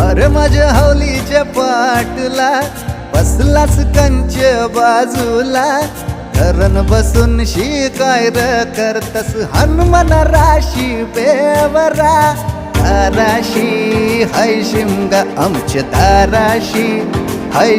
अरे माझ्या हौलीच्या पाटला बसलाच कंच बाजूला. धरण बसून शिकाय र करतस हनुमान राशी बेवरा. दाराशी हाय शिमगा आमच्या दाराशी हाय